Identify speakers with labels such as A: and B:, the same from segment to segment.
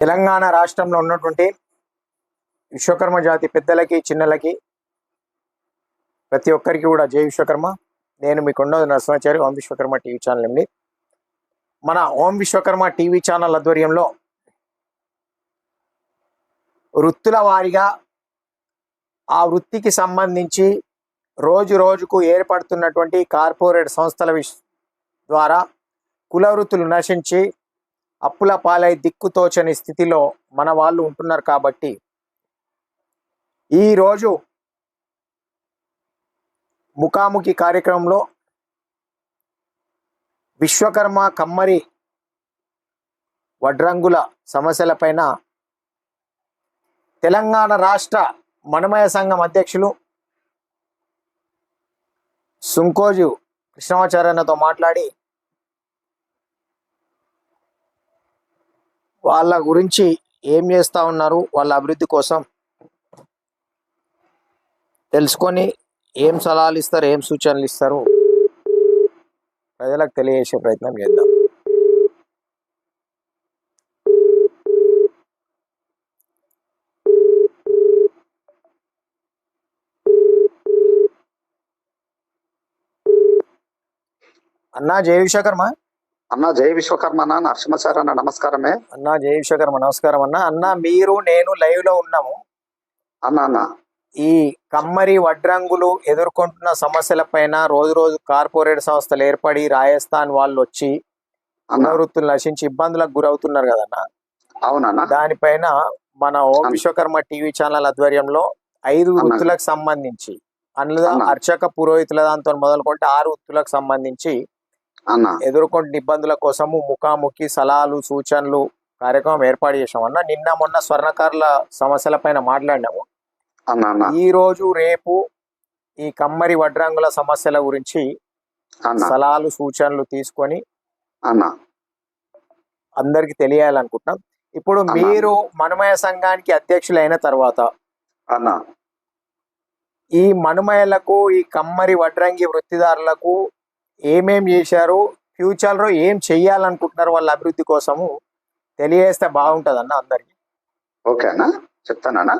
A: తెలంగాణ రాష్ట్రంలో ఉన్నటువంటి విశ్వకర్మ జాతి పెద్దలకి చిన్నలకి ప్రతి ఒక్కరికి కూడా జై విశ్వకర్మ. నేను మీ కొండ నరసింహాచారి ఓం విశ్వకర్మ టీవీ ఛానల్ అండి మన ఓం విశ్వకర్మ టీవీ ఛానల్ ఆధ్వర్యంలో వృత్తుల వారీగా ఆ వృత్తికి సంబంధించి రోజు రోజుకు ఏర్పడుతున్నటువంటి కార్పొరేట్ సంస్థల విష్ ద్వారా కుల వృత్తులు నశించి అప్పుల పాలై దిక్కుతోచని స్థితిలో మన వాళ్ళు ఉంటున్నారు కాబట్టి ఈరోజు ముఖాముఖి కార్యక్రమంలో విశ్వకర్మ కమ్మరి వడ్రంగుల సమస్యలపైన తెలంగాణ రాష్ట్ర మనమయ సంఘం అధ్యక్షులు సుంకోజు కృష్ణమాచార్యతో మాట్లాడి వాళ్ళ గురించి ఏం చేస్తా ఉన్నారు వాళ్ళ అభివృద్ధి కోసం తెలుసుకొని ఏం సలహాలు ఇస్తారు ఏం సూచనలు ఇస్తారు ప్రజలకు తెలియజేసే ప్రయత్నం చేద్దాం. అన్నా జయవిశాఖర్మా
B: అన్న జయ విశ్వకర్మ అన్న నరసింహసారి అన్న నమస్కారమే.
A: అన్నా జయ విశ్వకర్మ నమస్కారం అన్న. అన్న మీరు నేను లైవ్లో ఉన్నాము.
B: అన్న అన్న.
A: ఈ కమ్మరి వడ్రంగులు ఎదుర్కొంటున్న సమస్యల పైన రోజు రోజు కార్పొరేట్ సంస్థలు ఏర్పడి రాజస్థాన్ వాళ్ళు వచ్చి
B: అన్న.
A: వృత్తులు నశించి ఇబ్బందులకు గురవుతున్నారు కదన్న
B: అవునన్న.
A: దానిపైన మన ఓం. విశ్వకర్మ టీవీ ఛానల్ ఆధ్వర్యంలో ఐదు. వృత్తులకు సంబంధించి అందులో
B: అన్న.
A: అర్చక పురోహితుల దాంతో మొదలుకుంటే ఆరు వృత్తులకు సంబంధించి ఎదుర్కొంటున్న ఇబ్బందుల కోసము ముఖాముఖి సలహాలు సూచనలు కార్యక్రమం ఏర్పాటు చేసాం అన్న నిన్న మొన్న స్వర్ణకారుల సమస్యల పైన మాట్లాడినాము. ఈ రోజు రేపు ఈ కమ్మరి వడ్రంగుల సమస్యల గురించి సలహాలు సూచనలు తీసుకొని
B: అన్న.
A: అందరికి తెలియాలనుకుంటున్నాం. ఇప్పుడు. మీరు మనుమయ సంఘానికి అధ్యక్షులైన తర్వాత
B: అన్న.
A: ఈ మనుమయలకు ఈ కమ్మరి వడ్రంగి వృత్తిదారులకు ఏమేం చేశారు ఫ్యూచర్లో ఏం చెయ్యాలనుకుంటున్నారు వాళ్ళ అభివృద్ధి కోసము తెలియజేస్తే బాగుంటది అన్న అందరికి
B: ఓకేనా చెప్తానా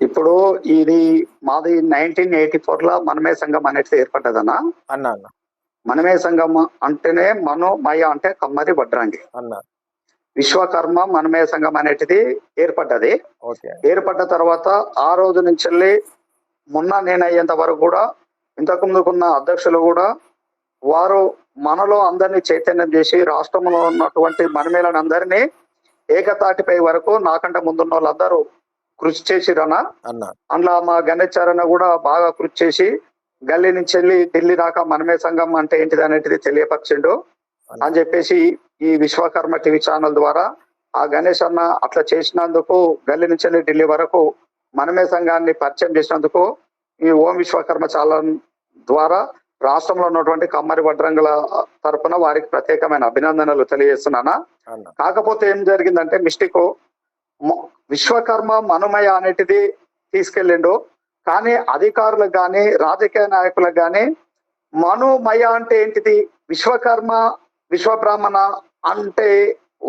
B: ఇప్పుడు ఇది మాది నైన్టీన్ ఎయిటీ ఫోర్లో మనమే సంఘం అనేది ఏర్పడ్డదన్న.
A: అన్న అన్న.
B: మనమే సంఘం అంటేనే మను మయ అంటే కమ్మరి వడ్రంగి.
A: అన్న.
B: విశ్వకర్మ మనమే సంఘం అనేటిది ఏర్పడ్డది. ఏర్పడ్డ తర్వాత ఆ రోజు నుంచి వెళ్ళి మొన్న నేను అయ్యేంత వరకు కూడా ఇంతకు ముందుకున్న అధ్యక్షులు కూడా వారు మనలో అందరినీ చైతన్యం చేసి రాష్ట్రంలో ఉన్నటువంటి మనమేలను అందరినీ ఏకతాటిపై వరకు నాకంటే ముందున్న వాళ్ళందరూ కృషి చేసిరన్న. అందులో మా గణేశారన్న కూడా బాగా కృషి చేసి గల్లీ నుంచి వెళ్ళి ఢిల్లీ దాకా మనమే సంఘం అంటే ఏంటిది అనేటిది తెలియపరిచిండు. అని చెప్పేసి ఈ విశ్వకర్మ టీవీ ఛానల్ ద్వారా ఆ గణేష్ అన్న అట్లా చేసినందుకు గల్లీ నుంచి వెళ్ళి ఢిల్లీ వరకు మనమే సంఘాన్ని పరిచయం చేసినందుకు ఈ ఓం విశ్వకర్మ ఛానల్ ద్వారా రాష్ట్రంలో ఉన్నటువంటి కమ్మరి వడ్రంగుల తరపున వారికి ప్రత్యేకమైన అభినందనలు తెలియజేస్తున్నానా? కాకపోతే ఏం జరిగిందంటే మిస్టేక్ విశ్వకర్మ మనుమయ అనేటిది తీసుకెళ్ళిండు. కానీ అధికారులకు కానీ రాజకీయ నాయకులకు కానీ మనుమయ అంటే ఏంటిది? విశ్వకర్మ విశ్వబ్రాహ్మణ అంటే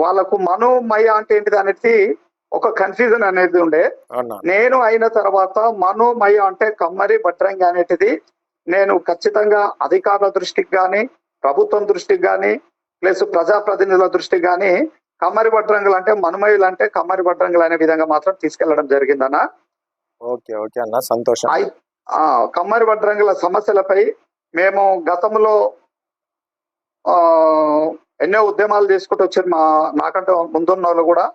B: వాళ్ళకు మనుమయ అంటే ఏంటిది అనేది ఒక కన్ఫ్యూజన్ అనేది ఉండే. నేను అయిన తర్వాత మనోమయ అంటే కమ్మరి భట్రంగి అనేటిది నేను ఖచ్చితంగా అధికారుల దృష్టికి కానీ ప్రభుత్వం దృష్టికి కానీ ప్లస్ ప్రజాప్రతినిధుల దృష్టికి కానీ కమ్మరి భట్రంగులు అంటే మనుమయులు అంటే కమ్మరి భట్రంగులు అనే విధంగా మాత్రం తీసుకెళ్ళడం జరిగిందన్న.
A: ఓకే ఓకే అన్న. సంతోషం.
B: కమ్మరి భట్రంగుల సమస్యలపై మేము గతంలో ఆ ఎన్నో ఉద్యమాలు చేసుకుంటూ వచ్చారు మా నాకంటే ముందున్న వాళ్ళు కూడా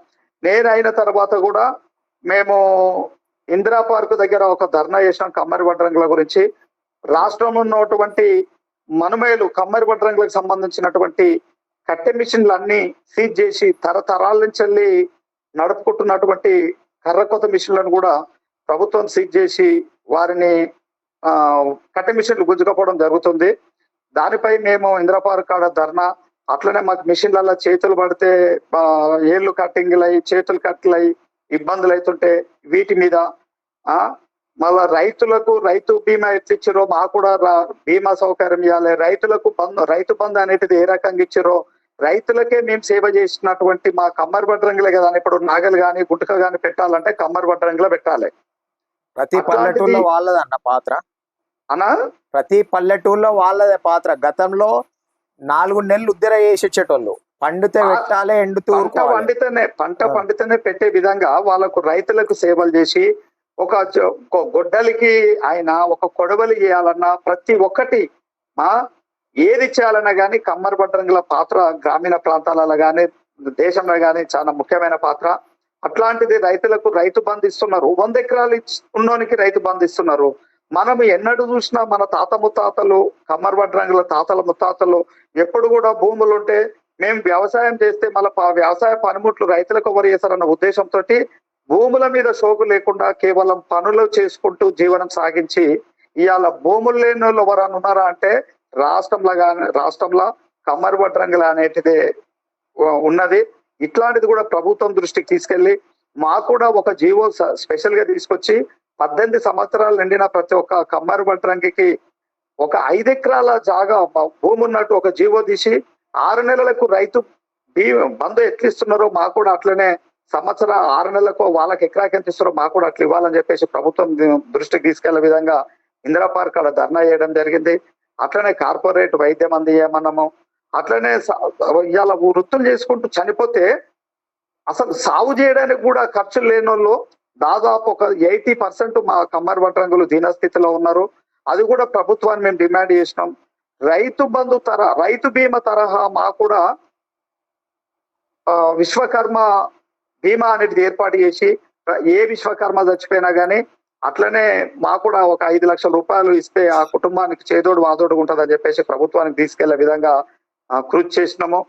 B: నేను అయిన తర్వాత కూడా మేము ఇందిరా పార్క్ దగ్గర ఒక ధర్నా చేసినాం కమ్మరి వడ్రంగుల గురించి. రాష్ట్రంలో ఉన్నటువంటి మనుమేలు కమ్మరి వడ్రంగులకు సంబంధించినటువంటి కట్టె మిషన్లు అన్ని సీజ్ చేసి తరతరాల నుంచి వెళ్ళి నడుపుకుంటున్నటువంటి కర్రకొత్త మిషన్లను కూడా ప్రభుత్వం సీజ్ చేసి వారిని కట్టె మిషన్లు గుంజుకపోవడం జరుగుతుంది. దానిపై మేము ఇంద్రపార్క్ కాడ ధర్నా అట్లనే మాకు మిషన్లలో చేతులు పడితే ఏళ్ళు కట్టింగ్లు అయ్యి చేతులు కట్లు అయ్యి ఇబ్బందులు అవుతుంటే వీటి మీద మళ్ళా రైతులకు రైతు బీమా ఎట్లిచ్చారో మాకు కూడా బీమా సౌకర్యం ఇవ్వాలి రైతులకు బంధు రైతు బంధు అనేటిది ఏ రకంగా ఇచ్చారో రైతులకే మేము సేవ చేసినటువంటి మా కమ్మరి వడ్రంగిలే కదా ఇప్పుడు నాగలు గాని గుంటక గాని పెట్టాలంటే కమ్మరి వడ్రంగిలో పెట్టాలి.
A: ప్రతి పల్లెటూరులో వాళ్ళదన్న పాత్ర?
B: అనా
A: ప్రతి పల్లెటూరులో వాళ్ళదే పాత్ర. గతంలో నాలుగు నెలలు ఉద్దర చేసి వచ్చేటోళ్ళు పండితే పెట్టాలి ఎండుతూ
B: పంట. పండితేనే పంట. పండితేనే పెట్టే విధంగా వాళ్ళకు రైతులకు సేవలు చేసి ఒక గొడ్డలికి ఆయన ఒక కొడవలి చేయాలన్నా ప్రతి ఒక్కటి మా ఏది చేయాలన్నా గానీ కమ్మరి భద్రంగుల పాత్ర గ్రామీణ ప్రాంతాలలో గానీ దేశంలో గానీ చాలా ముఖ్యమైన పాత్ర అట్లాంటిది రైతులకు రైతు బంధు ఇస్తున్నారు వంద ఎకరాలు ఉన్నోనికి రైతు బంధు ఇస్తున్నారు మనం ఎన్నడూ చూసినా మన తాత ముత్తాతలు కమ్మరి భద్రంగుల తాతల ముత్తాతలు ఎప్పుడు కూడా భూములు ఉంటే మేము వ్యవసాయం చేస్తే మళ్ళీ వ్యవసాయ పనిముట్లు రైతులకు ఎవరు చేస్తారన్న ఉద్దేశంతో భూముల మీద షోకు లేకుండా కేవలం పనులు చేసుకుంటూ జీవనం సాగించి ఇవాళ భూములు లేని వాళ్ళు ఎవరైనా ఉన్నారా అంటే రాష్ట్రంలో కానీ రాష్ట్రంలో కమ్మరి వడ్రంగులు అనేటిది ఉన్నది. ఇట్లాంటిది కూడా ప్రభుత్వం దృష్టికి తీసుకెళ్ళి మాకు కూడా ఒక జీవో స్పెషల్గా స్పెషల్గా తీసుకొచ్చి పద్దెనిమిది సంవత్సరాలు నిండిన ప్రతి ఒక్క కమ్మరి వడ్రంగికి ఒక ఐదు ఎకరాల జాగా భూమి ఉన్నట్టు ఒక జీవో తీసి ఆరు నెలలకు రైతు బంధు ఎట్లిస్తున్నారో మా మాకు కూడా అట్లనే సంవత్సర ఆరు నెలలకు వాళ్ళకి ఎకరాకి ఎంత ఇస్తారో మాకు కూడా అట్లా ఇవ్వాలని చెప్పేసి ప్రభుత్వం దృష్టికి తీసుకెళ్ళే విధంగా ఇందిరా పార్క్ అక్కడ ధర్నా చేయడం జరిగింది. అట్లనే కార్పొరేట్ వైద్యం అందియమన్నాము అట్లనే ఇవాళ వృత్తులు చేసుకుంటూ చనిపోతే అసలు సాగు చేయడానికి కూడా ఖర్చులు లేని వాళ్ళు దాదాపు ఒక ఎయిటీ పర్సెంట్ మా కమ్మర్ వడ్రంగులు దీనస్థితిలో ఉన్నారు. అది కూడా ప్రభుత్వాన్ని మేము డిమాండ్ చేసినాం. రైతు బంధు తర రైతు బీమా తరహా మా కూడా విశ్వకర్మ బీమా అనేది ఏర్పాటు చేసి ఏ విశ్వకర్మ చచ్చిపోయినా కానీ అట్లనే మా కూడా ఒక ఐదు లక్షల రూపాయలు ఇస్తే ఆ కుటుంబానికి చేదోడు వాదోడు ఉంటుందని చెప్పేసి ప్రభుత్వానికి తీసుకెళ్ళే విధంగా కృషి చేసినాము.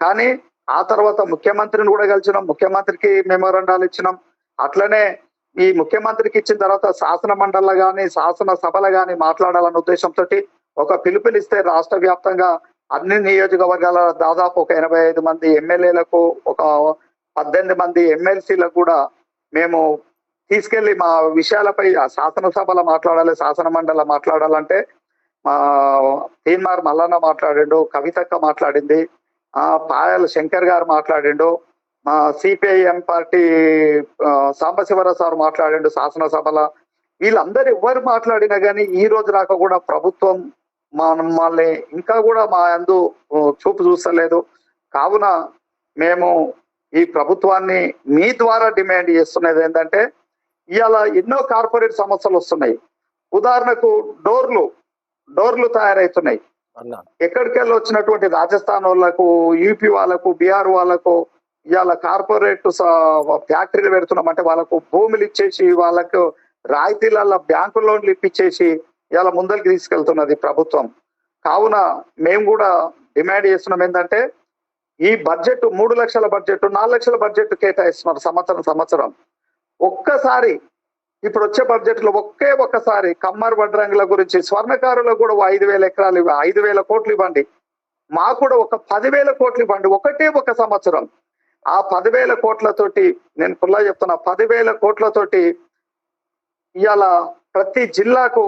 B: కానీ ఆ తర్వాత ముఖ్యమంత్రిని కూడా కలిసినాం. ముఖ్యమంత్రికి మెమోరండాలు ఇచ్చినాం. అట్లనే ఈ ముఖ్యమంత్రికి ఇచ్చిన తర్వాత శాసన మండలి గాని శాసన సభలు కానీ మాట్లాడాలన్న ఉద్దేశంతో ఒక పిలుపునిస్తే రాష్ట్ర వ్యాప్తంగా అన్ని నియోజకవర్గాల దాదాపు ఒక ఎనభై ఐదు మంది ఎమ్మెల్యేలకు ఒక పద్దెనిమిది మంది ఎమ్మెల్సీలకు కూడా మేము తీసుకెళ్ళి మా విషయాలపై ఆ శాసనసభలో మాట్లాడాలి శాసన మండలి మాట్లాడాలంటే మా తీన్మార్ మల్లన్న మాట్లాడిండు కవితక్క మాట్లాడింది ఆ పాయల శంకర్ గారు మాట్లాడిండు సిపిఐఎం పార్టీ సాంబశివరావు సార్ మాట్లాడిండు శాసనసభలో. వీళ్ళందరూ ఎవరు మాట్లాడినా కానీ ఈ రోజు దాకా కూడా ప్రభుత్వం మమ్మల్ని ఇంకా కూడా మా అందు చూపు చూస్తలేదు. కావున మేము ఈ ప్రభుత్వాన్ని మీ ద్వారా డిమాండ్ చేస్తున్నది ఏంటంటే ఇవాళ ఎన్నో కార్పొరేట్ సమస్యలు వస్తున్నాయి. ఉదాహరణకు డోర్లు డోర్లు తయారవుతున్నాయి
A: అన్న.
B: ఎక్కడికి వెళ్ళి వచ్చినటువంటి రాజస్థాన్ వాళ్ళకు యూపీ వాళ్ళకు బీహార్ వాళ్ళకు ఇవాళ కార్పొరేట్ ఫ్యాక్టరీలు పెడుతున్నాం. అంటే వాళ్ళకు భూములు ఇచ్చేసి వాళ్ళకు రాయితీల బ్యాంకు లోన్లు ఇప్పించేసి ఇవాళ ముందరికి తీసుకెళ్తున్నది ప్రభుత్వం. కావున మేము కూడా డిమాండ్ చేస్తున్నాం ఏంటంటే ఈ బడ్జెట్ మూడు లక్షల బడ్జెట్ నాలుగు లక్షల బడ్జెట్ కేటాయిస్తున్నారు సంవత్సరం సంవత్సరం. ఒక్కసారి ఇప్పుడు వచ్చే బడ్జెట్లో ఒకే ఒక్కసారి కమ్మర్ వడ్రంగుల గురించి స్వర్ణకారులకు కూడా ఐదు వేల ఎకరాలు ఐదు వేల కోట్లు ఇవ్వండి. మాకు కూడా ఒక పదివేల కోట్లు ఇవ్వండి. ఒకటే ఒక సంవత్సరం. ఆ పదివేల కోట్లతోటి నేను పుల్లా చెప్తున్నా పదివేల కోట్లతోటి ఇవాళ ప్రతి జిల్లాకు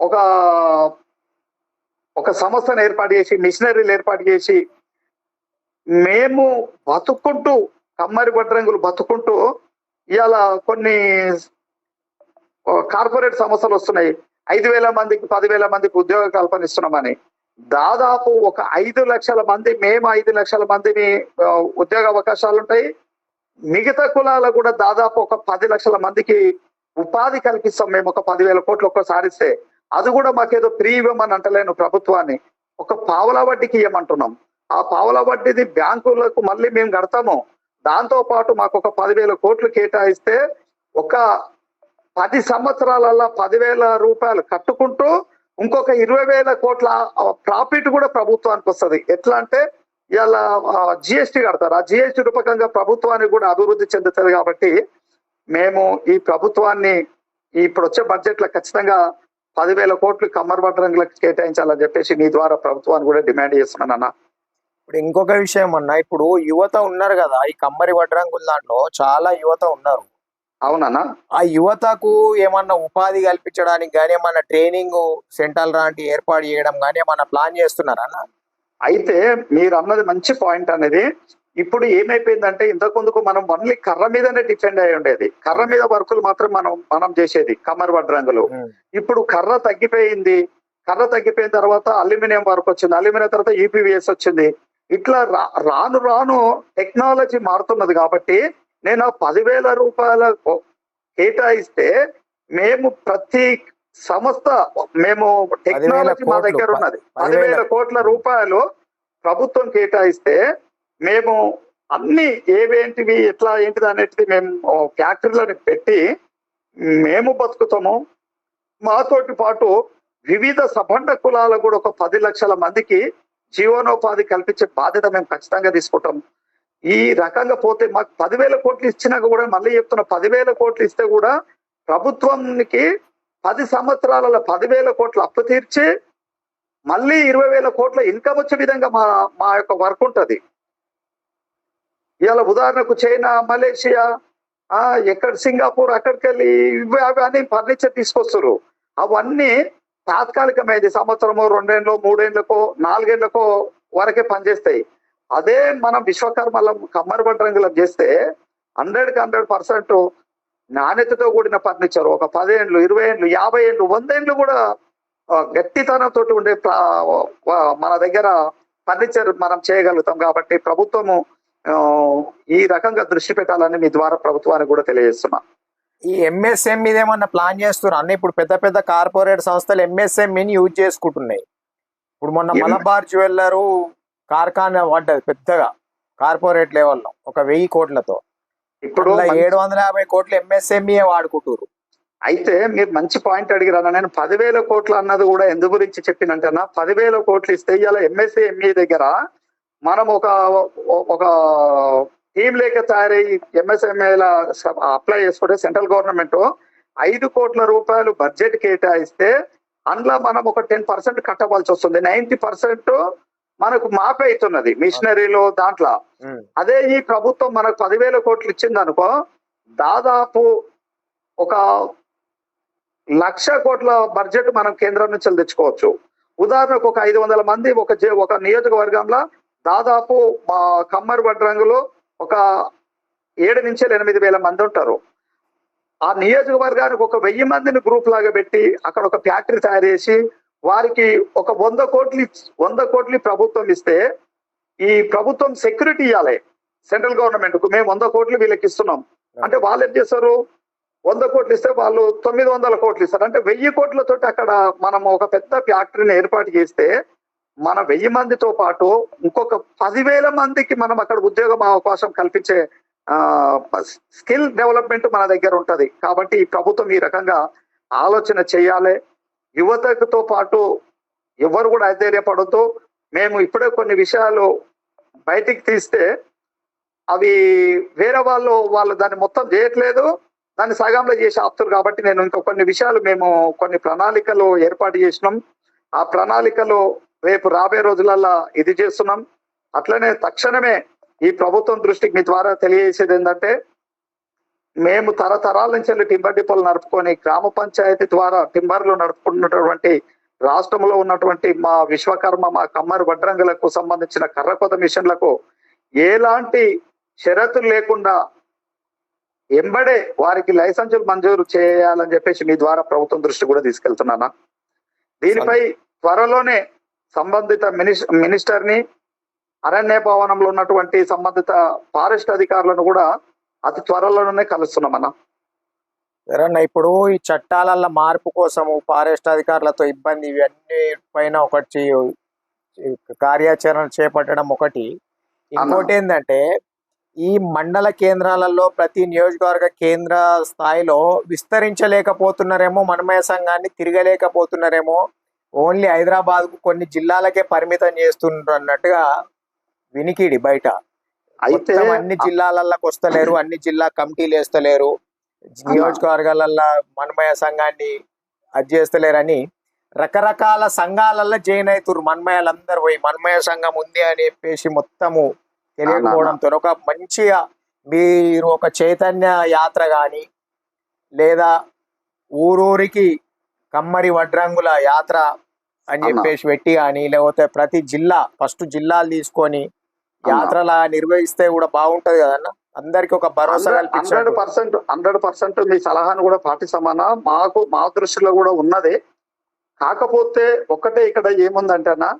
B: ఒక ఒక సంస్థను ఏర్పాటు చేసి మిషనరీలు ఏర్పాటు చేసి మేము బతుకుంటూ కమ్మరి వడ్రంగులు బతుకుంటూ ఇవాళ కొన్ని కార్పొరేట్ సంస్థలు వస్తున్నాయి. ఐదు వేల మందికి పదివేల మందికి ఉద్యోగ కల్పన ఇస్తున్నామని. దాదాపు ఒక ఐదు లక్షల మంది మేము ఐదు లక్షల మందిని ఉద్యోగ అవకాశాలు ఉంటాయి. మిగతా కులాలు కూడా దాదాపు ఒక పది లక్షల మందికి ఉపాధి కల్పిస్తాం మేము. ఒక పదివేల కోట్లు ఒక్కసారి ఇస్తే. అది కూడా మాకేదో ఫ్రీ ఇవ్వమని అంటలేను ప్రభుత్వాన్ని. ఒక పావుల వడ్డీకి ఇవ్వమంటున్నాం ఆ పావుల వడ్డీది బ్యాంకులకు మళ్ళీ మేము కడతాము. దాంతో పాటు మాకు ఒక పదివేల కోట్లు కేటాయిస్తే ఒక పది సంవత్సరాలలో పదివేల రూపాయలు కట్టుకుంటూ ఇంకొక ఇరవై వేల కోట్ల ప్రాఫిట్ కూడా ప్రభుత్వానికి వస్తది. ఎట్లా అంటే ఇలా జిఎస్టీ కడతారు. ఆ జిఎస్టీ రూపకంగా ప్రభుత్వానికి కూడా అభివృద్ధి చెందుతుంది కాబట్టి మేము ఈ ప్రభుత్వాన్ని ఇప్పుడు వచ్చే బడ్జెట్లో ఖచ్చితంగా పదివేల కోట్లు కమ్మర్ వడ్రంగులకు కేటాయించాలని చెప్పేసి మీ ద్వారా ప్రభుత్వాన్ని కూడా డిమాండ్ చేస్తున్నాను అన్న.
A: ఇప్పుడు ఇంకొక విషయం అన్న ఇప్పుడు యువత ఉన్నారు కదా ఈ కమ్మరి వడ్రంగుల దాంట్లో చాలా యువత ఉన్నారు.
B: అవునన్నా?
A: ఆ యువతకు ఏమన్నా ఉపాధి కల్పించడానికి కానీ ఏమన్నా ట్రైనింగ్ సెంటర్ లాంటి ఏర్పాటు చేయడం కానీ ఏమన్నా ప్లాన్ చేస్తున్నారా అన్న?
B: అయితే మీరు అన్నది మంచి పాయింట్ అనేది. ఇప్పుడు ఏమైపోయిందంటే ఇంతకు ముందుకు మనం ఓన్లీ కర్ర మీదనే డిపెండ్ అయి ఉండేది. కర్ర మీద వర్కులు మాత్రం మనం మనం చేసేది కమ్మరి వడ్రంగులు. ఇప్పుడు కర్ర తగ్గిపోయింది. కర్ర తగ్గిపోయిన తర్వాత అల్యూమినియం వర్క్ వచ్చింది. అల్యూమినియం తర్వాత యూపీవీఎస్ వచ్చింది. ఇట్లా రా- రాను రాను టెక్నాలజీ మారుతున్నది కాబట్టి నేను పదివేల రూపాయల కేటాయిస్తే మేము ప్రతి సంస్థ మేము టెక్నాలజీ మా దగ్గర ఉన్నది.
A: పదివేల-
B: కోట్ల రూపాయలు ప్రభుత్వం కేటాయిస్తే మేము అన్ని ఏవేంటివి ఎట్లా ఏంటిది అనేటిది మేము ఫ్యాక్టరీలను పెట్టి మేము బతుకుతాము. మాతోటి పాటు వివిధ సబండ కులాలకు కూడా ఒక పది లక్షల మందికి జీవనోపాధి కల్పించే బాధ్యత మేము ఖచ్చితంగా తీసుకుంటాం ఈ రకంగా పోతే మాకు పదివేల కోట్లు ఇచ్చినాక కూడా మళ్ళీ చెప్తున్నా పదివేల కోట్లు ఇస్తే కూడా ప్రభుత్వానికి పది సంవత్సరాలలో పదివేల కోట్లు అప్పు తీర్చి మళ్ళీ ఇరవై వేల కోట్ల ఇన్కమ్ వచ్చే విధంగా మా మా యొక్క వర్క్ ఉంటుంది. ఇవాళ ఉదాహరణకు చైనా మలేషియా ఆ ఎక్కడ సింగపూర్ అక్కడికి వెళ్ళి ఇవి అవి అని ఫర్నిచర్ తీసుకొస్తారు అవన్నీ తాత్కాలికమైంది. సంవత్సరము రెండేళ్ళు మూడేళ్ళకో నాలుగేళ్ళకో వరకే పనిచేస్తాయి. అదే మనం విశ్వకర్మలం కమ్మరి రంగులం చేస్తే హండ్రెడ్కి హండ్రెడ్ పర్సెంట్ నాణ్యతతో కూడిన ఫర్నిచర్ ఒక పదేండ్లు ఇరవై ఏండ్లు యాభై ఏండ్లు వందేండ్లు కూడా ఆ, గట్టితనంతో ఉండే మన దగ్గర ఫర్నిచర్ మనం చేయగలుగుతాం. కాబట్టి ప్రభుత్వము ఈ రకంగా దృష్టి పెట్టాలని మీ ద్వారా ప్రభుత్వానికి కూడా తెలియజేస్తున్నా.
A: ఈ ఎంఎస్ఎం మీద ఏమన్నా ప్లాన్ చేస్తున్నారు? అన్న ఇప్పుడు పెద్ద పెద్ద కార్పొరేట్ సంస్థలు ఎంఎస్ఎంఈని యూజ్ చేసుకుంటున్నాయి. ఇప్పుడు మొన్న మలబార్ జ్యువెల్లరు కార్ఖానా పడ్డది పెద్దగా కార్పొరేట్ లెవెల్లో ఒక వెయ్యి కోట్లతో.
B: ఇప్పుడు
A: ఏడు వందల యాభై కోట్లు ఎంఎస్ఎంఈ వాడుకుంటారు
B: అయితే మీరు మంచి పాయింట్ అడిగిరాను? నేను పదివేల కోట్లు అన్నది కూడా ఎందు గురించి చెప్పినంటేనా? పదివేల కోట్లు ఇస్తే ఇవాళ ఎంఎస్సీ ఎంఈ దగ్గర మనం ఒక ఒక టీం లేక తయారయ్యి ఎంఎస్ఎంఏల అప్లై చేసుకుంటే సెంట్రల్ గవర్నమెంట్ ఐదు కోట్ల రూపాయలు బడ్జెట్ కేటాయిస్తే అందులో మనం ఒక టెన్ పర్సెంట్ కట్టవలసి వస్తుంది. నైన్టీ పర్సెంట్ మనకు మాపే అవుతున్నది మిషనరీలో దాంట్లో. అదే ఈ ప్రభుత్వం మనకు పదివేల కోట్లు ఇచ్చింది అనుకో దాదాపు ఒక లక్ష కోట్ల బడ్జెట్ మనం కేంద్రం నుంచి తెచ్చుకోవచ్చు. ఉదాహరణకు ఒక ఐదు వందల మంది ఒక జే- ఒక నియోజకవర్గంలో దాదాపు కమ్మరి వడ్రంగులు ఒక ఏడు నుంచి ఎనిమిది వేల మంది ఉంటారు. ఆ నియోజకవర్గానికి ఒక వెయ్యి మందిని గ్రూప్ లాగా పెట్టి అక్కడ ఒక ఫ్యాక్టరీ తయారు చేసి వారికి ఒక వంద కోట్లు వంద కోట్లు ప్రభుత్వం ఇస్తే ఈ ప్రభుత్వం సెక్యూరిటీ ఇవ్వాలి సెంట్రల్ గవర్నమెంట్కు మేము వంద కోట్లు వీళ్ళకి ఇస్తున్నాం. అంటే వాళ్ళు ఏం చేస్తారు వంద కోట్లు ఇస్తే వాళ్ళు తొమ్మిది వందల కోట్లు ఇస్తారు. అంటే వెయ్యి కోట్లతోటి అక్కడ మనం ఒక పెద్ద ఫ్యాక్టరీని ఏర్పాటు చేస్తే మన వెయ్యి మందితో పాటు ఇంకొక పదివేల మందికి మనం అక్కడ ఉద్యోగం అవకాశం కల్పించే స్కిల్ డెవలప్మెంట్ మన దగ్గర ఉంటది. కాబట్టి ఈ ప్రభుత్వం ఈ రకంగా ఆలోచన చేయాలి. యువతతో పాటు ఎవరు కూడా అధైర్యపడద్దు. మేము ఇప్పుడే కొన్ని విషయాలు బయటికి తీస్తే అవి వేరే వాళ్ళు వాళ్ళు దాన్ని మొత్తం చేయట్లేదు. దాన్ని సగంలో చేసి ఆపుతారు కాబట్టి నేను ఇంకా కొన్ని విషయాలు మేము కొన్ని ప్రణాళికలు ఏర్పాటు చేసినాం. ఆ ప్రణాళికలు రేపు రాబోయే రోజులల్లా ఇది చేస్తున్నాం. అట్లనే తక్షణమే ఈ ప్రభుత్వం దృష్టికి మీ ద్వారా తెలియజేసేది ఏంటంటే మేము తరతరాల నుంచి వెళ్ళి టింబర్ డిపోలు నడుపుకొని గ్రామ పంచాయతీ ద్వారా టింబర్లు నడుపుకుంటున్నటువంటి రాష్ట్రంలో ఉన్నటువంటి మా విశ్వకర్మ మా కమ్మరి వడ్రంగులకు సంబంధించిన కర్రకొత మిషన్లకు ఎలాంటి షరతులు లేకుండా ఎంబడే వారికి లైసెన్సులు మంజూరు చేయాలని చెప్పేసి మీ ద్వారా ప్రభుత్వం దృష్టి కూడా తీసుకెళ్తున్నానా? దీనిపై త్వరలోనే సంబంధిత మినిస్ మినిస్టర్ని అరణ్య భవనంలో ఉన్నటువంటి సంబంధిత ఫారెస్ట్ అధికారులను కూడా అతి త్వరలోనే కలుస్తున్నామన్నా
A: సరేనా ఇప్పుడు ఈ చట్టాలల్ల మార్పు కోసము ఫారెస్ట్ అధికారులతో ఇబ్బంది ఇవన్నీ పైన ఒకటి కార్యాచరణ చేపట్టడం ఒకటి. ఇంకోటి ఏంటంటే ఈ మండల కేంద్రాలలో ప్రతి నియోజకవర్గ కేంద్ర స్థాయిలో విస్తరించలేకపోతున్నారేమో మనమయ సంఘాన్ని తిరగలేకపోతున్నారేమో ఓన్లీ హైదరాబాద్కు కొన్ని జిల్లాలకే పరిమితం చేస్తున్నారు అన్నట్టుగా వినికిడి బయట.
B: అయితే
A: అన్ని జిల్లాలకు వస్తలేరు అన్ని జిల్లా కమిటీలు వేస్తలేరు నియోజకవర్గాలల్లో మన్మయ సంఘాన్ని అది చేస్తలేరని రకరకాల సంఘాలల్లో జాయిన్ అవుతారు మన్మయాలందరూ పోయి మన్మయ సంఘం ఉంది అని చెప్పేసి మొత్తము తెలియకపోవడంతో ఒక మంచిగా మీరు ఒక చైతన్య యాత్ర కానీ లేదా ఊరూరికి కమ్మరి వడ్రంగుల యాత్ర అని. చెప్పేసి పెట్టి కానీ లేకపోతే ప్రతి జిల్లా ఫస్ట్ జిల్లాలు తీసుకొని. యాత్రలా నిర్వహిస్తే కూడా బాగుంటది కదన్న అందరికి ఒక భరోసా
B: హండ్రెడ్ పర్సెంట్ హండ్రెడ్ పర్సెంట్ మీ సలహాను కూడా పాటిస్తామన్నా. మాకు మా దృష్టిలో కూడా ఉన్నది. కాకపోతే ఒక్కటే ఇక్కడ ఏముందంటే అన్న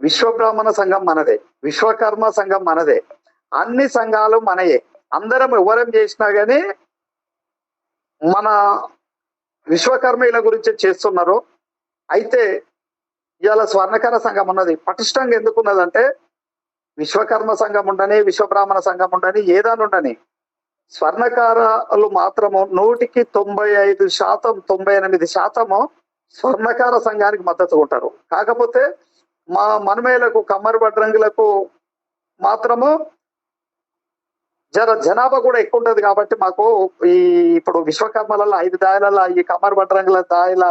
B: విశ్వబ్రాహ్మణ సంఘం మనదే విశ్వకర్మ సంఘం మనదే. అన్ని సంఘాలు మనయే. అందరం ఎవరం చేసినా గానీ మన విశ్వకర్మీల గురించి చేస్తున్నారు. అయితే ఇవాళ స్వర్ణకర సంఘం ఉన్నది. పటిష్టంగా ఎందుకు ఉన్నదంటే విశ్వకర్మ సంఘం ఉండని విశ్వబ్రాహ్మణ సంఘం ఉండని ఏదైనా ఉండని స్వర్ణకారాలు మాత్రము నూటికి తొంభై ఐదు శాతం తొంభై ఎనిమిది శాతము స్వర్ణకార సంఘానికి మద్దతు ఉంటారు. కాకపోతే మా మనమేలకు కమ్మరి వడ్రంగులకు మాత్రము జర జనాభా కూడా ఎక్కువ ఉంటుంది కాబట్టి మాకు ఈ ఇప్పుడు విశ్వకర్మలలో ఐదు దాయలలో ఈ కమ్మరి వడ్రంగుల దాయల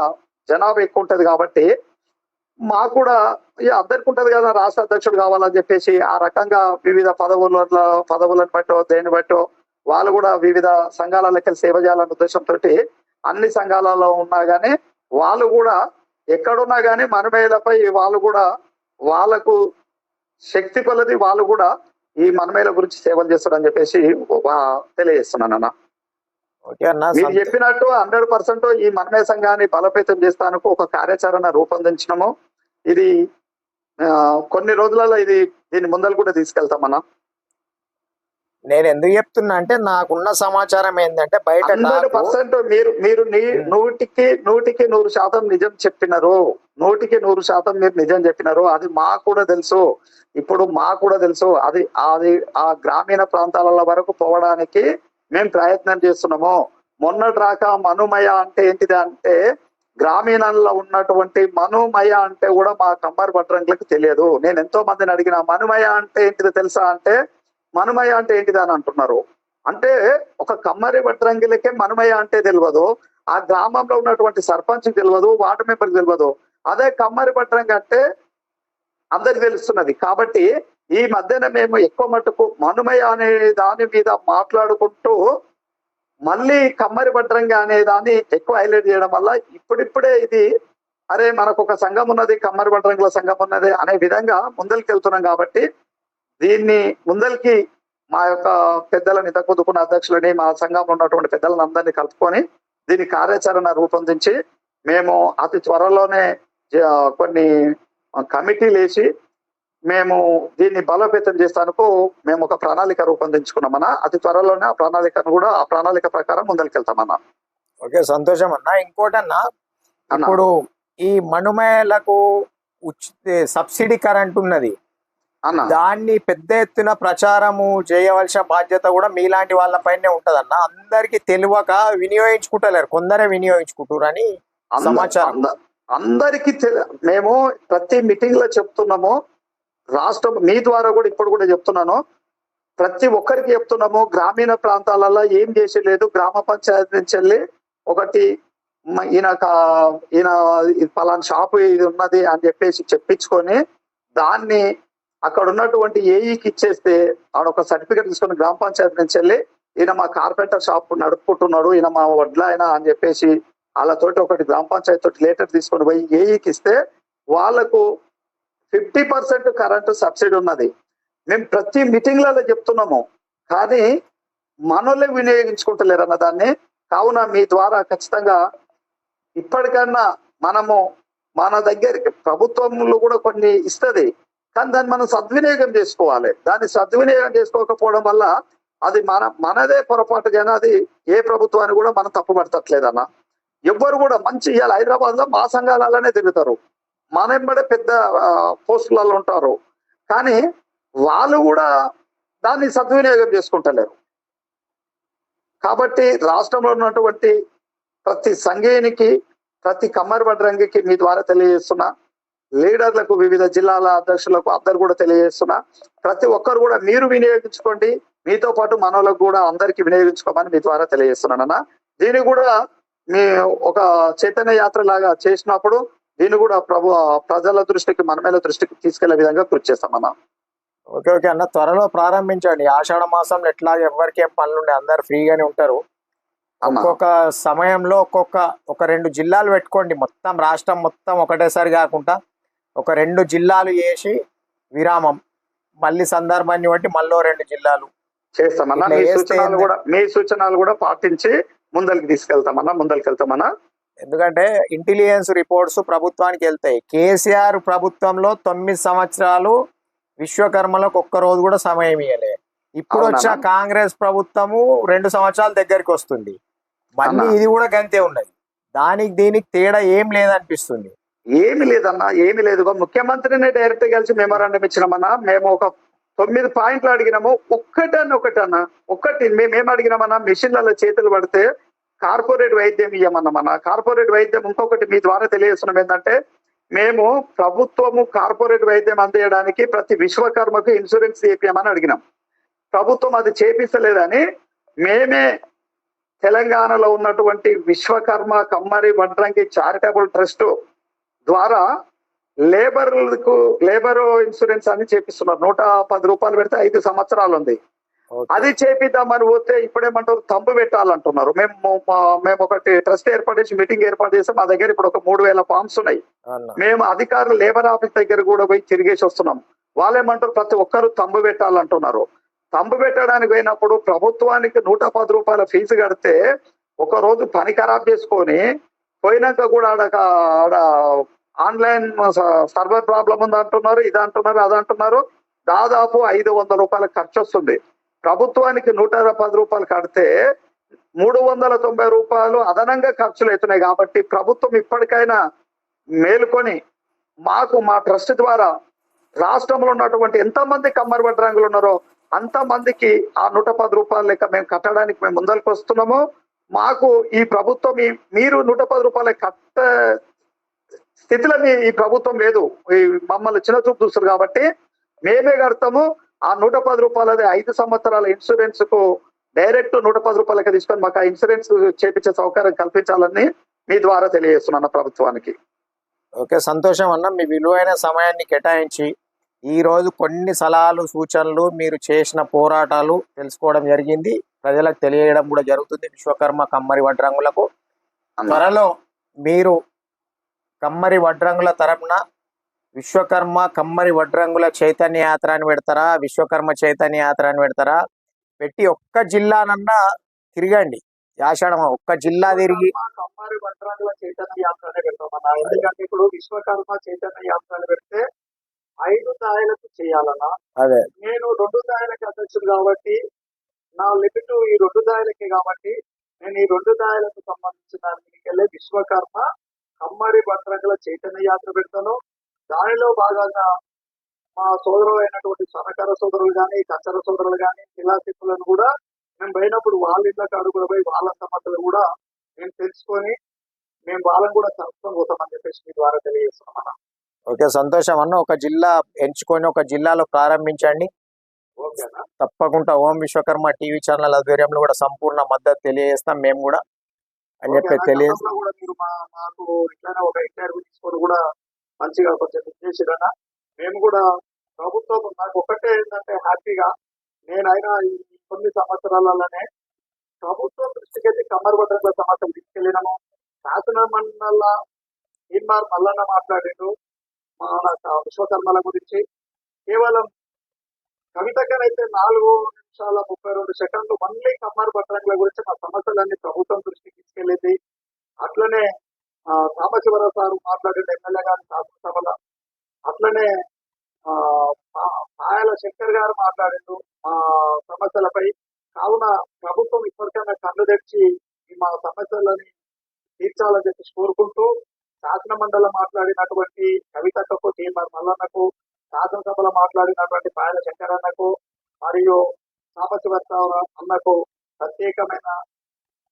B: జనాభా ఎక్కువ ఉంటుంది కాబట్టి మాకు కూడా ఇక అందరికి ఉంటది కదా రాష్ట్ర అధ్యక్షుడు కావాలని చెప్పేసి ఆ రకంగా వివిధ పదవుల పదవులను బట్టో దేని బట్టో వాళ్ళు కూడా వివిధ సంఘాలకి సేవ చేయాలనే ఉద్దేశంతో అన్ని సంఘాలలో ఉన్నా గానీ వాళ్ళు కూడా ఎక్కడున్నా గానీ మనమేలపై వాళ్ళు కూడా వాళ్ళకు శక్తి కొలది వాళ్ళు కూడా ఈ మనమేల గురించి సేవలు చేస్తారని చెప్పేసి తెలియజేస్తున్నాను అన్న మీరు చెప్పినట్టు హండ్రెడ్ పర్సెంట్ ఈ మనమే సంఘాన్ని బలోపేతం చేస్తానికి ఒక కార్యాచరణ రూపొందించినము. ఇది కొన్ని రోజులలో ఇది దీని ముందలు కూడా తీసుకెళ్తామన్నా.
A: నేను ఎందుకు చెప్తున్నా అంటే నాకున్న సమాచారం ఏంటంటే బయట
B: పర్సెంట్ మీరు మీరు
A: Hmm.
B: నూటికి నూటికి నూరు శాతం నిజం చెప్పినారు. నూటికి నూరు శాతం మీరు నిజం చెప్పినారు. అది మాకు కూడా తెలుసు. ఇప్పుడు మాకు కూడా తెలుసు. అది అది ఆ గ్రామీణ ప్రాంతాల వరకు పోవడానికి మేము ప్రయత్నం చేస్తున్నాము. మొన్నటి రాక మనుమయ అంటే ఏంటిది అంటే గ్రామీణంలో ఉన్నటువంటి మనుమయ అంటే కూడా మా కమ్మరి భద్రంగులకు తెలియదు. నేను ఎంతో మందిని అడిగిన మనుమయ అంటే ఏంటిది తెలుసా? అంటే మనుమయ అంటే ఏంటిది? అని అంటున్నారు. అంటే ఒక కమ్మరి వడ్రంగిలకే మనుమయ అంటే తెలియదు. ఆ గ్రామంలో ఉన్నటువంటి సర్పంచ్ తెలియదు వార్డు మెంబర్ తెలియదు. అదే కమ్మరి వడ్రంగి అంటే అందరికి తెలుస్తున్నది. కాబట్టి ఈ మధ్యన మేము ఎక్కువ మటుకు మనుమయ అనే దాని మీద మాట్లాడుకుంటూ మళ్ళీ కమ్మరి భద్రంగా అనే దాన్ని ఎక్కువ హైలైట్ చేయడం వల్ల ఇప్పుడిప్పుడే ఇది అరే మనకు ఒక సంఘం ఉన్నది కమ్మరి వడ్రంగుల సంఘం ఉన్నది అనే విధంగా ముందరికి వెళ్తున్నాం కాబట్టి దీన్ని ముందరికి మా యొక్క పెద్దలని ఇంతకుముందుకున్న అధ్యక్షులని మా సంఘంలో ఉన్నటువంటి పెద్దలను అందరినీ కలుపుకొని దీని కార్యాచరణ రూపొందించి మేము అతి త్వరలోనే కొన్ని కమిటీలు వేసి మేము దీన్ని బలోపేతం చేస్తానికి మేము ఒక ప్రణాళిక రూపొందించుకున్నామన్నా. అతి త్వరలోనే ఆ ప్రణాళికను కూడా ఆ ప్రణాళిక ప్రకారం ముందరికెళ్తామన్నా.
A: ఓకే సంతోషం అన్న. ఇంకోటన్నా
B: అన్న.
A: ఇప్పుడు ఈ మనుమేలకు ఉచిత సబ్సిడీ కరెంట్ ఉన్నది.
B: అన్న.
A: దాన్ని పెద్ద ఎత్తున ప్రచారము చేయవలసిన బాధ్యత కూడా మీలాంటి వాళ్ళపైనే ఉంటదన్న. అందరికి తెలియక వినియోగించుకుంటలేరు. కొందరే వినియోగించుకుంటారు అని సమాచారం.
B: అంద- అందరికీ మేము ప్రతి మీటింగ్లో చెప్తున్నాము. రాష్ట్రం మీ ద్వారా కూడా ఇప్పుడు కూడా చెప్తున్నాను. ప్రతి ఒక్కరికి చెప్తున్నాము గ్రామీణ ప్రాంతాలలో ఏం చేసి లేదు గ్రామ పంచాయతీ నుంచి వెళ్ళి ఒకటి ఈయన ఈయన ఇది పలానా షాపు ఇది ఉన్నది అని చెప్పేసి చెప్పించుకొని దాన్ని అక్కడ ఉన్నటువంటి ఏఈకి ఇచ్చేస్తే ఆడ ఒక సర్టిఫికేట్ తీసుకొని గ్రామ పంచాయతీ నుంచి వెళ్ళి ఈయన మా కార్పెంటర్ షాప్ నడుపుకుంటున్నాడు ఈయన మా వడ్ల ఆయన అని చెప్పేసి వాళ్ళతోటి ఒకటి గ్రామ పంచాయతీ తోటి లేటర్ తీసుకొని పోయి ఏఈకి ఇస్తే వాళ్ళకు ఫిఫ్టీ పర్సెంట్ కరెంటు సబ్సిడీ ఉన్నది. మేము ప్రతి మీటింగ్లలో చెప్తున్నాము. కానీ మనోళ్ళే వినియోగించుకుంటలేరు అన్న దాన్ని. కావున మీ ద్వారా ఖచ్చితంగా ఇప్పటికన్నా మనము మన దగ్గరికి ప్రభుత్వంలో కూడా కొన్ని ఇస్తుంది. కానీ దాన్ని మనం సద్వినియోగం చేసుకోవాలి. దాన్ని సద్వినియోగం చేసుకోకపోవడం వల్ల అది మన మనదే పొరపాటు కానీ అది ఏ ప్రభుత్వాన్ని కూడా మనం తప్పు పడతట్లేదన్న ఎవ్వరు కూడా మంచి ఇవాళ హైదరాబాద్లో మా సంఘాలలోనే తిరుగుతారు. మనెంబడే పెద్ద పోస్టులలో ఉంటారు. కానీ వాళ్ళు కూడా దాన్ని సద్వినియోగం చేసుకుంటలేరు. కాబట్టి రాష్ట్రంలో ఉన్నటువంటి ప్రతి సంఘీయునికి ప్రతి కమ్మరి వడ్రంగికి మీ ద్వారా తెలియజేస్తున్నా. లీడర్లకు వివిధ జిల్లాల అధ్యక్షులకు అందరు కూడా తెలియజేస్తున్నా. ప్రతి ఒక్కరు కూడా మీరు వినియోగించుకోండి. మీతో పాటు మనోళ్ళకు కూడా అందరికీ వినియోగించుకోమని మీ ద్వారా తెలియజేస్తున్నానన్నా దీన్ని కూడా మీ ఒక చైతన్య యాత్ర లాగా చేసినప్పుడు దీన్ని కూడా ప్రభు ప్రజల దృష్టికి మనమేల దృష్టికి తీసుకెళ్ళే విధంగా కృషి చేస్తామన్న
A: ఓకే ఓకే అన్న. త్వరలో ప్రారంభించండి. ఆషాఢ మాసంలో ఎట్లా ఎవరికి ఏం పనులు ఉండే అందరు ఫ్రీగానే ఉంటారు.
B: అన్న
A: ఒక్కొక్క సమయంలో ఒక్కొక్క ఒక రెండు జిల్లాలు పెట్టుకోండి. మొత్తం రాష్ట్రం మొత్తం ఒకటేసారి కాకుండా ఒక రెండు జిల్లాలు చేసి విరామం. మళ్ళీ సందర్భాన్ని బట్టి మళ్ళీ రెండు జిల్లాలు.
B: చేస్తామన్నా మీ
A: చేస్తే
B: సూచనలు? కూడా మీ సూచనలు కూడా పాటించి ముందరికి తీసుకెళ్తామన్నా ముందరికి వెళ్తామన్నా
A: ఎందుకంటే ఇంటెలిజెన్స్ రిపోర్ట్స్ ప్రభుత్వానికి వెళ్తాయి. కేసీఆర్ ప్రభుత్వంలో తొమ్మిది సంవత్సరాలు విశ్వకర్మలకు ఒక్క రోజు కూడా సమయం ఇవ్వలే ఇప్పుడు? వచ్చిన కాంగ్రెస్ ప్రభుత్వము రెండు సంవత్సరాల దగ్గరికి వస్తుంది. మళ్ళీ? ఇది కూడా గంతే ఉన్నది. దానికి దీనికి తేడా ఏం లేదనిపిస్తుంది?
B: ఏమి లేదన్నా ఏమి లేదు. ముఖ్యమంత్రిని డైరెక్ట్ కలిసి మెమోరాండం ఇచ్చినామన్నా మేము ఒక తొమ్మిది పాయింట్లు అడిగినాము. ఒక్కటని ఒకటన్నా ఒక్కటి మేము ఏం అడిగినామన్నా మిషన్లలో చేతులు పడితే కార్పొరేట్ వైద్యం ఇవ్వమన్నామన్నా కార్పొరేట్ వైద్యం ఇంకొకటి మీ ద్వారా తెలియజేస్తున్నాం ఏంటంటే మేము ప్రభుత్వము కార్పొరేట్ వైద్యం అందేయడానికి ప్రతి విశ్వకర్మకు ఇన్సూరెన్స్ చేపియమని అడిగినాం. ప్రభుత్వం అది చేపిస్తలేదని మేమే తెలంగాణలో ఉన్నటువంటి విశ్వకర్మ కమ్మరి వడ్రంగి చారిటబుల్ ట్రస్ట్ ద్వారా లేబర్లకు లేబర్ ఇన్సూరెన్స్ అని చేపిస్తున్నారు. నూట పది రూపాయలు పెడితే ఐదు సంవత్సరాలు ఉంది అది చేపిద్దామని పోతే ఇప్పుడేమంటారు తంబు పెట్టాలంటున్నారు. మేము మేము ఒకటి ట్రస్ట్ ఏర్పాటు చేసి మీటింగ్ ఏర్పాటు చేస్తే మా దగ్గర ఇప్పుడు ఒక మూడు వేల ఫామ్స్ ఉన్నాయి. మేము అధికారులు లేబర్ ఆఫీస్ దగ్గర కూడా పోయి తిరిగేసి వస్తున్నాం. వాళ్ళేమంటారు ప్రతి ఒక్కరు తంబు పెట్టాలంటున్నారు. తంబు పెట్టడానికి పోయినప్పుడు ప్రభుత్వానికి నూట పది రూపాయల ఫీజు కడితే ఒక రోజు పని ఖరాబ్ చేసుకొని పోయినాక కూడా ఆడ ఆడ ఆన్లైన్ సర్వర్ ప్రాబ్లం ఉంది అంటున్నారు ఇది అంటున్నారు అది అంటున్నారు దాదాపు ఐదు వందల రూపాయల ఖర్చు వస్తుంది ప్రభుత్వానికి నూట పది రూపాయలు కడితే మూడు వందల తొంభై రూపాయలు అదనంగా ఖర్చులు అవుతున్నాయి కాబట్టి ప్రభుత్వం ఇప్పటికైనా మేలుకొని మాకు మా ట్రస్ట్ ద్వారా రాష్ట్రంలో ఉన్నటువంటి ఎంతమంది కమ్మరి వడ్రంగులు ఉన్నారో అంతమందికి ఆ నూట పది రూపాయల లెక్క మేము కట్టడానికి మేము ముందరికి వస్తున్నాము. మాకు ఈ ప్రభుత్వం మీరు నూట పది రూపాయలు కట్ట స్థితిలో ఈ ప్రభుత్వం లేదు. ఈ మమ్మల్ని చిన్న చూపు చూస్తారు కాబట్టి మేమే కడతాము. ఆ నూట పది రూపాయలది ఐదు సంవత్సరాల ఇన్సూరెన్స్కు డైరెక్ట్ నూట పది రూపాయలకి తీసుకొని మాకు ఆ ఇన్సూరెన్స్ చేపించే సౌకర్యం కల్పించాలని మీ ద్వారా తెలియజేస్తున్నాను ప్రభుత్వానికి.
A: ఓకే సంతోషం అన్న. మీ విలువైన సమయాన్ని కేటాయించి ఈ రోజు కొన్ని సలహాలు సూచనలు మీరు చేసిన పోరాటాలు తెలుసుకోవడం జరిగింది. ప్రజలకు తెలియడం కూడా జరుగుతుంది. విశ్వకర్మ కమ్మరి వడ్రంగులకు. త్వరలో మీరు కమ్మరి వడ్రంగుల తరపున విశ్వకర్మ కమ్మరి వడ్రంగుల చైతన్య యాత్ర అని పెడతారా? విశ్వకర్మ చైతన్య యాత్ర అని పెడతారా? పెట్టి ఒక్క జిల్లానన్నా తిరగండి. యాషాడమ ఒక్క జిల్లా తిరిగి
B: కమ్మారి వడ్రంగుల చైతన్య యాత్రనే పెడతామన్నా ఎందుకంటే ఇప్పుడు విశ్వకర్మ చైతన్య యాత్రలు పెడితే ఐదు దాయలకు చేయాలన్నా.
A: అదే.
B: నేను రెండు దాయలకి అధ్యక్షుడు కాబట్టి నా లిమిట్ ఈ రెండు దాయలకి కాబట్టి నేను ఈ రెండు దాయలకు సంబంధించిన దానికి విశ్వకర్మ కమ్మరి వడ్రంగుల చైతన్య యాత్ర పెడతాను. దానిలో భాగంగా మా సోదరులు అయినటువంటి సన్నకర సోదరులు కానీ కచ్చర సోదరులు కానీ శిలాశిల్పులను కూడా మేము పోయినప్పుడు వాళ్ళ ఇళ్ళ కాడు కూడా పోయి వాళ్ళ సమస్యలు కూడా మేము తెలుసుకొని మేము వాళ్ళని కూడా కలుపుకొని పోతామని చెప్పేసి మీ ద్వారా తెలియజేస్తున్నాం
A: ఓకే సంతోషం అన్న. ఒక జిల్లా ఎంచుకొని ఒక జిల్లాలో ప్రారంభించండి. తప్పకుండా ఓం విశ్వకర్మ టీవీ ఛానల్ ఆధ్వర్యంలో కూడా సంపూర్ణ మద్దతు తెలియజేస్తాం మేము కూడా. అని చెప్పి
B: ఓకేనా?
A: తెలియ
B: గతంలో కూడా మీరు మాకు ఇట్లానే ఒక ఇంటర్వ్యూ తీసుకొని కూడా మంచిగా కొంచెం చేసిరన్న మేము కూడా ప్రభుత్వం నాకు ఒకటే ఏంటంటే హ్యాపీగా నేనైనా ఈ కొన్ని సంవత్సరాలలోనే ప్రభుత్వం దృష్టికి అయితే కమ్మర్ భద్రత సమస్యలు తీసుకెళ్ళినాము. శాసన మండల నిర్మార్ మల్లన్న మాట్లాడిండు మన విశ్వకర్మల గురించి. కేవలం కవితకనైతే నాలుగు నిమిషాల ముప్పై రెండు సెకండ్లు మళ్ళీ కమ్మర్ భద్రంగుల గురించి మా సమస్యలన్నీ ప్రభుత్వం దృష్టికి తీసుకెళ్ళింది. అట్లనే ఆ, సారు మాట్లాడిన ఎమ్మెల్యే గారు శాసనసభలో. అట్లనే ఆ, పాయల శంకర్ గారు మాట్లాడిండు మా సమస్యలపై. కావున ప్రభుత్వం ఇప్పటికైనా కన్ను తెచ్చి ఈ మా సమస్యలని తీర్చాలని చెప్పి కోరుకుంటూ శాసన మండలి మాట్లాడినటువంటి కవితకు టీఎంఆర్ మల్లన్నకు శాసనసభలో మాట్లాడినటువంటి పాయల శంకరన్నకు మరియు సాంబశివరావు అన్నకు ప్రత్యేకమైన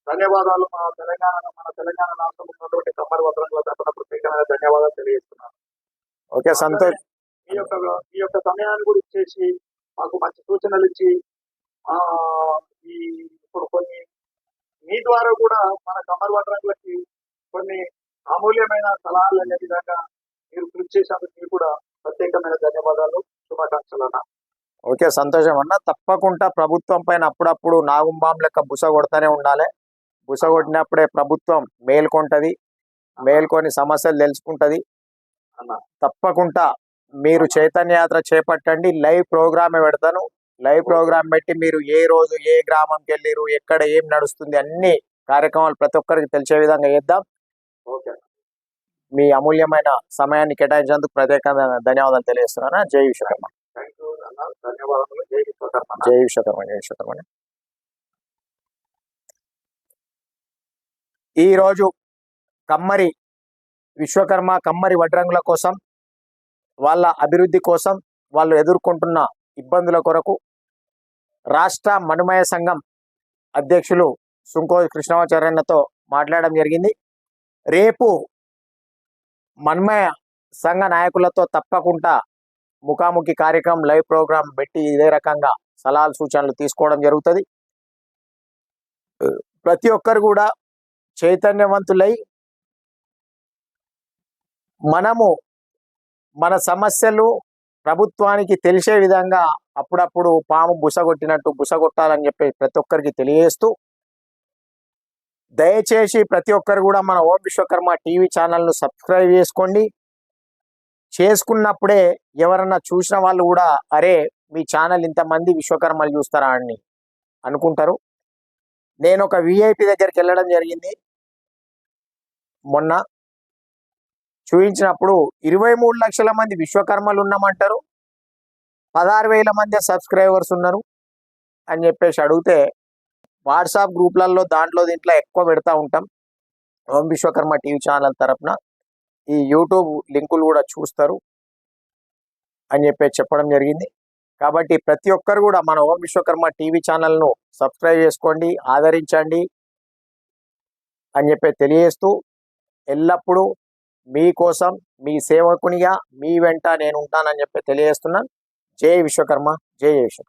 B: ధన్యవాదాలు. మన తెలంగాణ మన తెలంగాణ రాష్ట్రంలో ఉన్నటువంటి కమ్మరి వస్త్రంలో తరపున ప్రత్యేకమైన ధన్యవాదాలు తెలియజేస్తున్నాను.
A: ఓకే సంతోష్.
B: ఈ యొక్క ఈ యొక్క సమయాన్ని కూడా ఇచ్చేసి మాకు మంచి సూచనలు ఇచ్చి ఆ ఈ ఇప్పుడు కొన్ని మీ ద్వారా కూడా మన కమ్మరి వడ్రంగులకి కొన్ని అమూల్యమైన సలహాలు అనే విధంగా మీరు కృషి చేసినందుకు మీకు కూడా ప్రత్యేకమైన ధన్యవాదాలు. శుభాకాంక్షలు అన్న.
A: ఓకే సంతోషం అన్న. తప్పకుండా ప్రభుత్వం పైన అప్పుడప్పుడు నాగుంబాం లెక్క బుస కొడతానే ఉండాలి. బుసగొట్టినప్పుడే ప్రభుత్వం మేల్కొంటది మేల్కొని సమస్యలు తెలుసుకుంటది. తప్పకుండా మీరు చైతన్య యాత్ర చేపట్టండి. లైవ్ ప్రోగ్రామ్ పెడతాను. లైవ్ ప్రోగ్రామ్ పెట్టి మీరు ఏ రోజు ఏ గ్రామంకి వెళ్ళిరు ఎక్కడ ఏం నడుస్తుంది అన్ని కార్యక్రమాలు ప్రతి ఒక్కరికి తెలిసే విధంగా చేద్దాం.
B: ఓకే.
A: మీ అమూల్యమైన సమయాన్ని కేటాయించినందుకు ప్రత్యేకంగా ధన్యవాదాలు తెలియజేస్తున్నాను. జై విశ్వకర్మ.
B: జై విశ్వకర్మ.
A: జై విశ్వకర్మ. ఈరోజు ఈ రోజు కమ్మరి విశ్వకర్మ కమ్మరి వడ్రంగుల కోసం వాళ్ళ అభివృద్ధి కోసం వాళ్ళు ఎదుర్కొంటున్న ఇబ్బందుల కొరకు రాష్ట్ర మనుమయ సంఘం అధ్యక్షులు సుంకో కృష్ణమాచార్యన్నతో మాట్లాడడం జరిగింది. రేపు మన్మయ సంఘ నాయకులతో తప్పకుండా ముఖాముఖి కార్యక్రమం లైవ్ ప్రోగ్రాం పెట్టి ఇదే రకంగా సలహాలు సూచనలు తీసుకోవడం జరుగుతుంది. ప్రతి ఒక్కరు కూడా చైతన్యవంతులై మనము మన సమస్యలు ప్రభుత్వానికి తెలిసే విధంగా అప్పుడప్పుడు పాము బుసగొట్టినట్టు బుసగొట్టాలని చెప్పి ప్రతి ఒక్కరికి తెలియజేస్తూ దయచేసి ప్రతి ఒక్కరు కూడా మన ఓం విశ్వకర్మ టీవీ ఛానల్ను సబ్స్క్రైబ్ చేసుకోండి. చేసుకున్నప్పుడే ఎవరన్నా చూసిన వాళ్ళు కూడా అరే మీ ఛానల్ ఇంతమంది విశ్వకర్మలు చూస్తారా అని అనుకుంటారు. నేను ఒక విఐపి దగ్గరికి వెళ్ళడం జరిగింది. మొన్న చూపించినప్పుడు ఇరవై మూడు లక్షల మంది విశ్వకర్మలు ఉన్నామంటారు. పదహారు వేల మంది సబ్స్క్రైబర్స్ ఉన్నారు అని చెప్పేసి అడిగితే వాట్సాప్ గ్రూప్లలో దాంట్లో దీంట్లో ఎక్కువ పెడతా ఉంటాం. ఓం విశ్వకర్మ టీవీ ఛానల్ తరఫున ఈ యూట్యూబ్ లింకులు కూడా చూస్తారు అని చెప్పి చెప్పడం జరిగింది. కాబట్టి ప్రతి ఒక్కరు కూడా మన ఓం విశ్వకర్మ టీవీ ఛానల్ను సబ్స్క్రైబ్ చేసుకోండి ఆదరించండి అని చెప్పి తెలియజేస్తూ ఎల్లప్పుడూ మీకోసం మీ సేవకునిగా మీ వెంట నేను ఉంటానని చెప్పి తెలియజేస్తున్నాను జై విశ్వకర్మ జై విశ్వకర్మ.